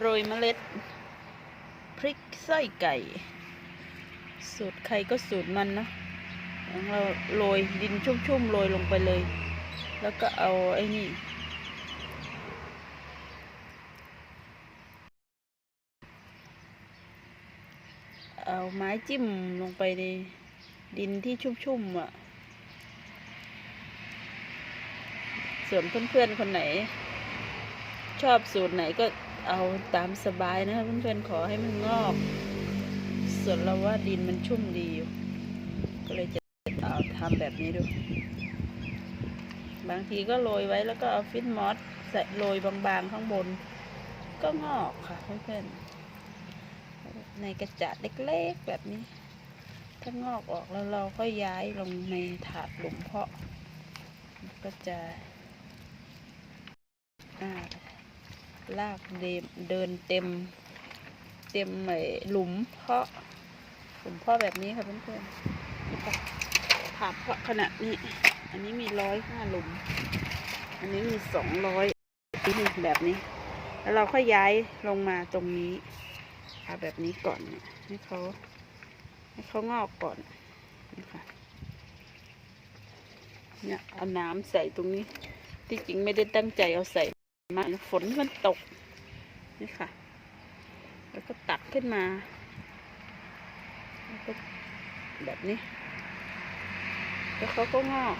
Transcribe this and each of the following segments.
โรยเมล็ด พริกไส้ไก่ สูตรใครก็สูตรมันนะของเราโรยดินชุ่มๆโรยลงไปเลย แล้วก็เอาไอ้นี่ เอาไม้จิ้มลงไปในดินที่ชุ่มๆอะ ส่วนเพื่อนๆคนไหน ชอบสูตรไหนก็ เอาตามสบายนะคะเพื่อนๆขอให้มันงอก ส่วนเราว่าดินมันชุ่มดีอยู่ ก็เลยจะเอาทำแบบนี้ดู บางทีก็โรยไว้แล้วก็เอาฟิตมอสใส่โรยบางๆข้างบน ก็งอกค่ะเพื่อนๆในกระจาดเล็กๆแบบนี้ ถ้างอกออกแล้วเราก็ย้ายลงในถาดหลุมเพาะ ก็จะอ่า รากเดมเดินเต็ม เต็มไอหลุมเพาะหลุมเพาะแบบนี้ค่ะเพื่อนๆถาเพาะขนาดนี้ อันนี้มีร้อยห้าหลุม อันนี้มีสองร้อยนี่แบบนี้ แล้วเราก็ย้ายลงมาตรงนี้เอาแบบนี้ก่อนให้เขาให้เขางอกก่อนนะคะเนี่ยเอาน้ำใส่ตรงนี้ ที่จริงไม่ได้ตั้งใจเอาใส่ มาฝนมันตก นี่ค่ะ แล้วก็ตักขึ้นมา แล้วก็แบบนี้ แล้วเขาก็งอก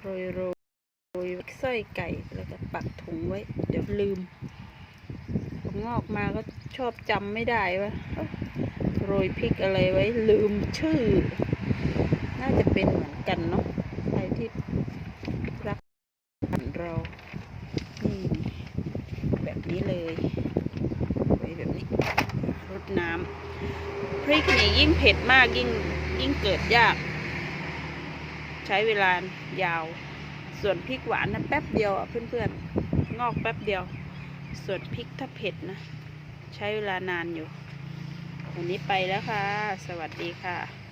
โรยโรยโรยไส้ไก่แล้วก็ปักถุงไว้ เดี๋ยวลืมงอกมาก็ชอบจำไม่ได้ว่าโรยพริกอะไรไว้ลืมชื่อ น่าจะเป็นเหมือนกันเนาะใครที่รักเรา นี่แบบ นี้เลยไว้แบบนี้รดน้ำพริกนี่ยิ่งเผ็ดมากยิ่งยิ่งเกิดยาก ใช้เวลายาว ส่วนพริกหวานนะแป๊บเดียวอะเพื่อนๆ งอกแป๊บเดียว ส่วนพริกถ้าเผ็ดนะ ใช้เวลานานอยู่ วันนี้ไปแล้วค่ะ สวัสดีค่ะ